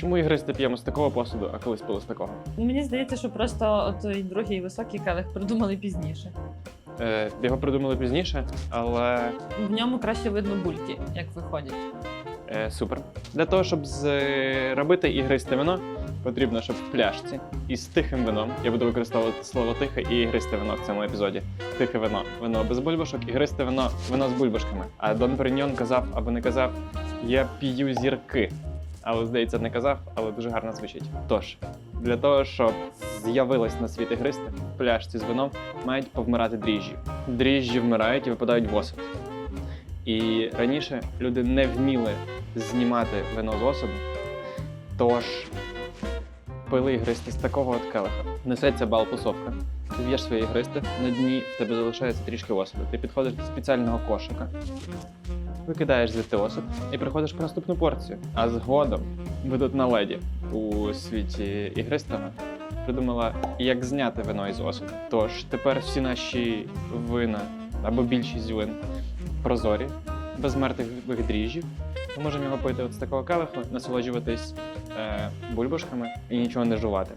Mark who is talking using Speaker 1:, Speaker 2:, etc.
Speaker 1: Чому ігристи п'ємо з такого посуду, а колись пили з такого?
Speaker 2: Мені здається, що просто той другий високий келих придумали пізніше.
Speaker 1: Е, його придумали пізніше, але
Speaker 2: В ньому краще видно бульки, як виходять.
Speaker 1: е, супер. Для того, щоб зробити ігристе вино, потрібно, щоб в пляшці із тихим вином. Я буду використовувати слово тихе і ігристе вино в цьому епізоді. Тихе вино. Вино без бульбашок, ігристе вино, вино з бульбашками. А Дон Периньон казав або не казав: я п'ю зірки. Але здається, не казав, але дуже гарно звучить. Тож, для того, щоб з'явилось на світ ігристе, в пляшці з вином мають повмирати дріжджі. Дріжджі вмирають і випадають в осад. І раніше люди не вміли знімати вино з осаду, тож пили ігристи з такого от келиха. Несеться бал тусовка. Ти в'єш свої ігристи, на дні в тебе залишається трішки осаду. Ти підходиш до спеціального кошика, викидаєш звідти осад і приходиш по наступну порцію. А згодом ви тут на леді у світі ігристого придумала, як зняти вино із осаду. Тож тепер всі наші вина або більшість вин прозорі, без мертвих дріжджів. Ми можемо його пити от з такого келиху, насолоджуватись е, бульбашками і нічого не жувати.